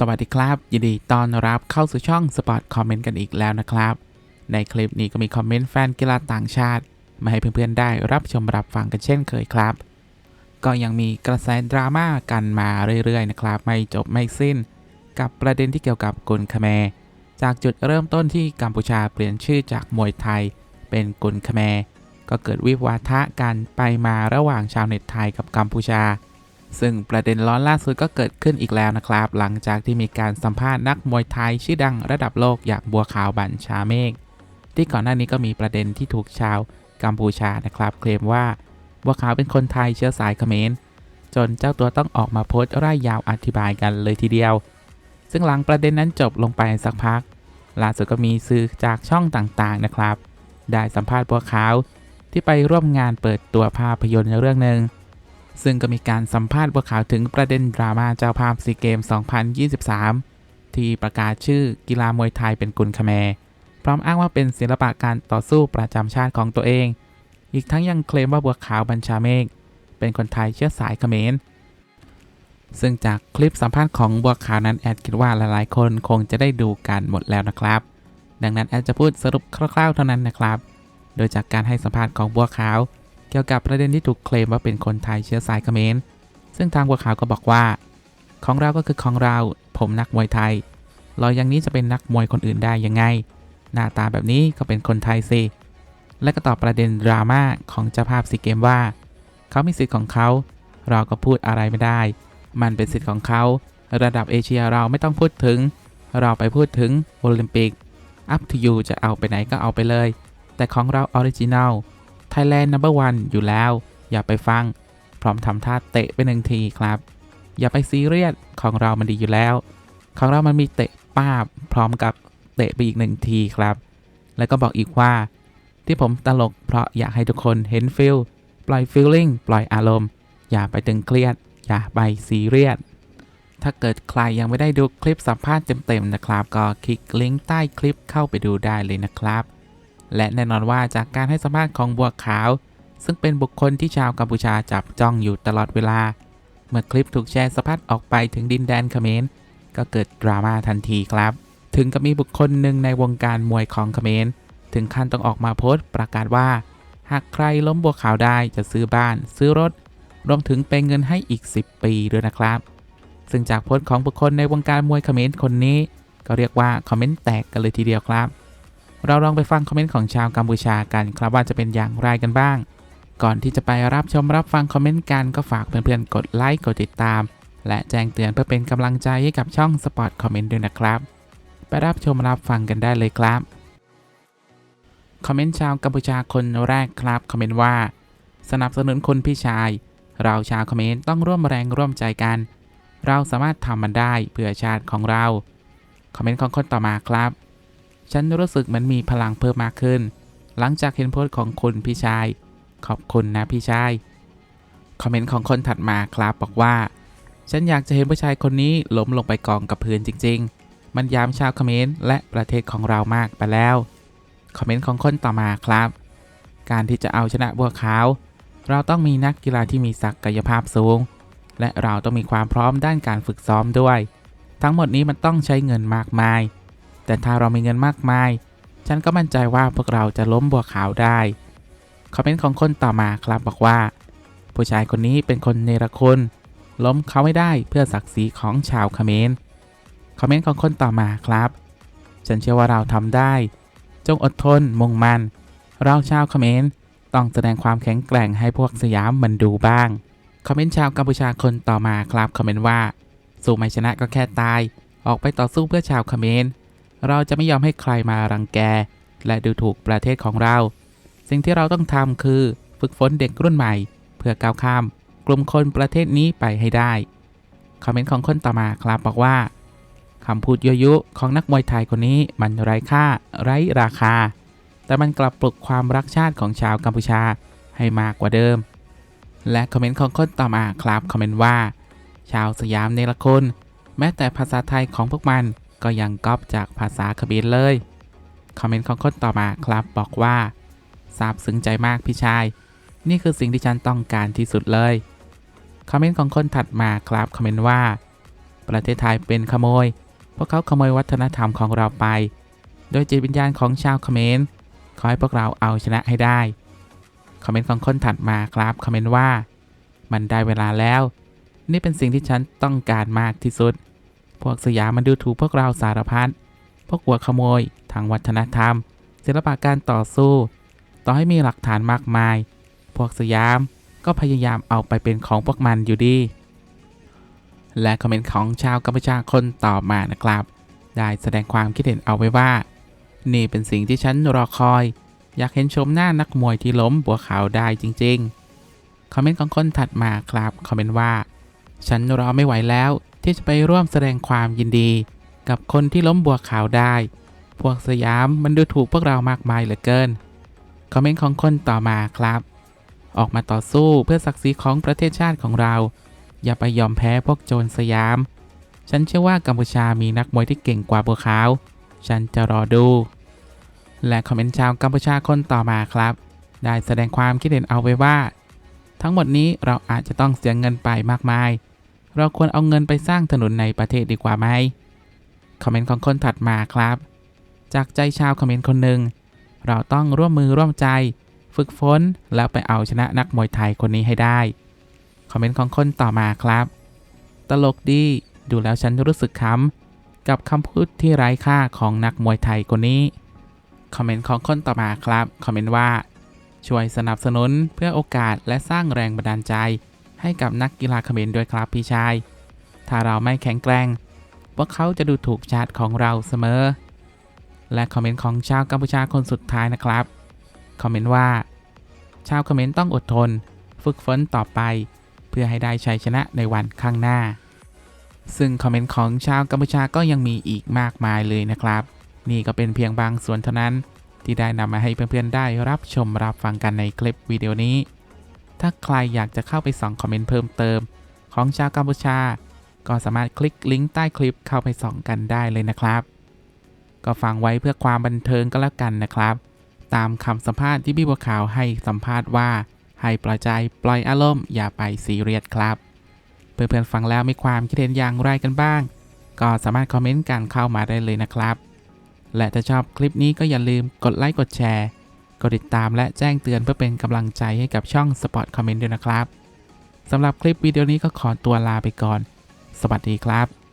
สวัสดีครับ ยินดีต้อนรับเข้าสู่ช่องสปอร์ตคอมเมนต์กันอีกแล้วนะครับ ในคลิปนี้ก็มีคอมเมนต์แฟนกีฬาต่างชาติ มาให้เพื่อนๆได้รับชมรับฟังกันเช่นเคยครับ ก็ยังมีกระแสดราม่ากันมาเรื่อยๆนะครับ ไม่จบไม่สิ้น กับประเด็นที่เกี่ยวกับกุนคาแมจากจุดเริ่มต้นที่กัมพูชาเปลี่ยนชื่อจากมวยไทย เป็นกุนคาแมก็เกิดวิวาทะกันไปมาระหว่างชาวเน็ตไทยกับกัมพูชา ซึ่งประเด็นร้อนล่าสุดก็เกิดขึ้นอีกแล้วนะครับ หลังจากที่มีการสัมภาษณ์นักมวยไทยชื่อดังระดับโลกอย่างบัวขาวบัญชาเมฆที่ก่อนหน้านี้ก็มีประเด็นที่ถูกชาวกัมพูชานะครับ เคลมว่าบัวขาวเป็นคนไทยเชื้อสายเขมรจนเจ้าตัวต้องออกมาโพสต์ร่ายยาวอธิบายกันเลยทีเดียว ซึ่งหลังประเด็นนั้นจบลงไปสักพักล่าสุดก็มีสื่อจากช่องต่างๆนะครับ ได้สัมภาษณ์บัวขาวที่ไปร่วมงานเปิดตัวภาพยนตร์เรื่องหนึ่ง ซึ่งก็มีการสัมภาษณ์บัวขาวถึงประเด็นดราม่าเจ้าภาพซีเกม 2023 ที่ประกาศชื่อกีฬามวยไทยเป็นกุนคาแมพร้อมอ้างว่าเป็นศิลปะการต่อสู้ประจำชาติของตัวเอง อีกทั้งยังเคลมว่าบัวขาวบัญชาเมฆเป็นคนไทยเชื้อสายเขมร ซึ่งจากคลิปสัมภาษณ์ของบัวขาวนั้นแอดคิดว่าหลายๆ คนคงจะได้ดูกันหมดแล้วนะครับ ดังนั้นแอดจะพูดสรุปคร่าวๆเท่านั้นนะครับ โดยจากการให้สัมภาษณ์ของบัวขาว กี่ยวกับประเด็นที่ถูกเคลมว่าเป็นคนไทยเชื้อสายเขมร ซึ่งทางบัวขาวก็บอกว่า ของเราก็คือของเรา ผมนักมวยไทยเราอย่างนี้จะเป็นนักมวยคนอื่นได้ยังไง หน้าตาแบบนี้ก็เป็นคนไทยสิ และก็ตอบประเด็นดราม่าของเจ้าภาพซีเกมว่า เขามีสิทธิ์ของเขา เราก็พูดอะไรไม่ได้ มันเป็นสิทธิ์ของเขา ระดับเอเชียเราไม่ต้องพูดถึง เราไปพูดถึงโอลิมปิก up to you จะเอาไปไหนก็เอาไปเลย แต่ของเราออริจินัล Thailand number one อยู่แล้ว อย่าไปฟัง พร้อมทำท่าเตะไปหนึ่งทีครับ อย่าไปซีเรียสของเรามันดีอยู่แล้ว ของเรามันมีเตะป้าบพร้อมกับเตะไปอีกหนึ่งทีครับ แล้วก็บอกอีกว่า ที่ผมตลกเพราะอยากให้ทุกคนเห็นฟิลปล่อยฟีลลิ่งปล่อยอารมณ์ อย่าไปตึงเครียด อย่าไปซีเรียสถ้าเกิดใครยังไม่ได้ดูคลิปสัมภาษณ์เต็มๆนะครับ ก็คลิกลิงก์ใต้คลิปเข้าไปดูได้เลยนะครับ และแน่นอนว่าจากการให้สัมภาษณ์ของบัวขาว ซึ่งเป็นบุคคลที่ชาวกัมพูชาจับจ้องอยู่ตลอดเวลา เมื่อคลิปถูกแชร์สะพัดออกไปถึงดินแดนเขมรก็เกิดดราม่าทันทีครับ ถึงกับมีบุคคลหนึ่งในวงการมวยของเขมรถึงขั้นต้องออกมาโพสต์ประกาศว่า หากใครล้มบัวขาวได้จะซื้อบ้าน ซื้อรถ รวมถึงเป็นเงินให้อีก 10 ปีด้วยนะครับ ซึ่งจากโพสต์ของบุคคลในวงการมวยเขมรคนนี้ ก็เรียกว่าคอมเมนต์แตกกันเลยทีเดียวครับ เราลองไปฟังคอมเมนต์ของชาวกัมพูชากันครับว่าจะเป็นอย่างไรกันบ้าง ก่อนที่จะไปรับชมรับฟังคอมเมนต์กันก็ฝากเพื่อนๆกดไลค์กดติดตาม และแจ้งเตือนเพื่อเป็นกำลังใจให้กับช่องสปอร์ตคอมเมนต์ด้วยนะครับ ไปรับชมรับฟังกันได้เลยครับคอมเมนต์ชาวกัมพูชาคนแรกครับคอมเมนต์ว่า สนับสนุนคุณพี่ชาย เราชาวคอมเขมรต้องร่วมแรงร่วมใจกัน เราสามารถทำมันได้เพื่อชาติของเราคอมเมนต์ของคนต่อมาครับ ฉันรู้สึกเหมันมีพลังเพิ่มมากขึ้น หลังจากเห็นโพสต์ของคุณพี่ชาย ขอบคุณนะพี่ชาย คอมเมนต์ของคนถัดมาครับบอกว่า ฉันอยากจะเห็นผู้ชายคนนี้ล้มลงไปกองกับพื้นจริง ๆ มันยามชาวคอมเขมรและประเทศของเรามากไปแล้ว คอมเมนต์ของคนต่อมาครับ การที่จะเอาชนะบัวขาว เราต้องมีนักกีฬาที่มีศักยภาพสูง และเราต้องมีความพร้อมด้านการฝึกซ้อมด้วย ทั้งหมดนี้มันต้องใช้เงินมากมาย แต่ถ้าเรามีเงินมากมาย ฉันก็มั่นใจว่าพวกเราจะล้มบัวขาวได้ คอมเมนต์ของคนต่อมาครับบอกว่า ผู้ชายคนนี้เป็นคนเนรคุณล้มเขาไม่ได้เพื่อศักดิ์ศรีของชาวคอมเขมรคอมเมนต์ของคนต่อมาครับ ฉันเชื่อว่าเราทำได้ จงอดทนมุ่งมั่นเราชาวเขมรต้องแสดงความแข็งแกร่งให้พวกสยามมันดูบ้างคอมเมนต์ชาวกัมพูชาคนต่อมาครับคอมเมนต์ว่า สู้ไม่ชนะก็แค่ตาย ออกไปต่อสู้เพื่อชาวคอมเขมร เราจะไม่ยอมให้ใครมารังแก และดูถูกประเทศของเรา สิ่งที่เราต้องทำคือฝึกฝนเด็กรุ่นใหม่ เพื่อก้าวข้าม กลุ่มคนประเทศนี้ไปให้ได้ คอมเมนต์ของคนต่อมาครับบอกว่าคำพูดยั่วยุของนักมวยไทยคนนี้มันไร้ค่า ไร้ราคา แต่มันกลับปลุกความรักชาติของชาวกัมพูชาให้มากกว่าเดิม และคอมเมนต์ของคนต่อมาครับคอมเมนต์ว่า ชาวสยามเนรคุณแม้แต่ภาษาไทยของพวกมัน ก็ยังก๊อปจากภาษาเขมรเลย คอมเมนต์ของคนต่อมาครับบอกว่าซาบซึ้งใจมากพี่ชาย นี่คือสิ่งที่ฉันต้องการที่สุดเลย คอมเมนต์ของคนถัดมาครับคอมเมนต์ว่า ประเทศไทยเป็นขโมย พวกเขาขโมยวัฒนธรรมของเราไป โดยจิตวิญญาณของชาวเขมร ขอให้พวกเราเอาชนะให้ได้ คอมเมนต์ของคนถัดมาครับคอมเมนต์ว่า มันได้เวลาแล้ว นี่เป็นสิ่งที่ฉันต้องการมากที่สุด วกสยามมันดูถูกพวกเราสารพัดพวกหัวขโมย ทางวัฒนธรรม ศิลปะการต่อสู้ ต่อให้มีหลักฐานมากมาย พวกสยามก็พยายามเอาไปเป็นของพวกมันอยู่ดี และคอมเมนต์ของชาวกัมพูชาคนต่อมานะครับ ได้แสดงความคิดเห็นเอาไว้ว่า นี่เป็นสิ่งที่ฉันรอคอย อยากเห็นชมหน้านักมวยที่ล้มบัวขาวได้จริง ๆ คอมเมนต์ของคนถัดมาครับ คอมเมนต์ว่า ฉันรอไม่ไหวแล้ว ที่จะไปร่วมแสดงความยินดี กับคนที่ล้มบัวขาวได้ พวกสยามมันดูถูกพวกเรามากมายเหลือเกิน คอมเมนต์ของคนต่อมาครับ ออกมาต่อสู้เพื่อศักดิ์ศรีของประเทศชาติของเรา อย่าไปยอมแพ้พวกโจรสยาม ฉันเชื่อว่ากัมพูชามีนักมวยที่เก่งกว่าบัวขาว ฉันจะรอดู และคอมเมนต์ชาวกัมพูชาคนต่อมาครับ ได้แสดงความคิดเห็นเอาไว้ว่า ทั้งหมดนี้เราอาจจะต้องเสียเงินไปมากมาย เราควรเอาเงินไปสร้างถนนในประเทศดีกว่าไหมคอมเมนต์ของคนถัดมาครับ จากใจชาวคอมเมนต์คนหนึ่ง เราต้องร่วมมือร่วมใจ ฝึกฝนแล้วไปเอาชนะนักมวยไทยคนนี้ให้ได้ คอมเมนต์ของคนต่อมาครับ ตลกดีดูแล้วฉันรู้สึกขำกับคำพูดที่ไร้ค่าของนักมวยไทยคนนี้ คอมเมนต์ของคนต่อมาครับ คอมเมนต์ว่า ช่วยสนับสนุนเพื่อโอกาสและสร้างแรงบันดาลใจ ให้กับนักกีฬาเขมรด้วยครับพี่ชาย ถ้าเราไม่แข็งแกร่งพวกเขาจะดูถูกชาติของเราเสมอ และคอมเมนต์ของชาวกัมพูชาคนสุดท้ายนะครับ คอมเมนต์ว่า ชาวคอมเขมรต้องอดทน ฝึกฝนต่อไป เพื่อให้ได้ชัยชนะในวันข้างหน้า ซึ่งคอมเมนต์ของชาวกัมพูชาก็ยังมีอีกมากมายเลยนะครับ นี่ก็เป็นเพียงบางส่วนเท่านั้น ที่ได้นำมาให้เพื่อนๆได้รับชมรับฟังกันในคลิปวิดีโอนี้ ถ้าใครอยากจะเข้าไปส่องคอมเมนต์เพิ่มเติม ของชาวกัมพูชา ก็สามารถคลิกลิงก์ใต้คลิปเข้าไปส่องกันได้เลยนะครับ ก็ฟังไว้เพื่อความบันเทิงก็แล้วกันนะครับ ตามคำสัมภาษณ์ที่พี่บัวขาวให้สัมภาษณ์ว่า ให้ปล่อยใจปล่อยอารมณ์อย่าไปซีเรียสครับ เพื่อนๆฟังแล้วมีความคิดเห็นอย่างไรกันบ้าง ก็สามารถคอมเมนต์กันเข้ามาได้เลยนะครับ และถ้าชอบคลิปนี้ก็อย่าลืมกดไลค์กดแชร์ กดติดตามและแจ้งเตือนเพื่อเป็นกำลังใจให้กับช่อง Spot Comment ด้วยนะครับสำหรับคลิปวิดีโอนี้ก็ขอตัวลาไปก่อน สวัสดีครับ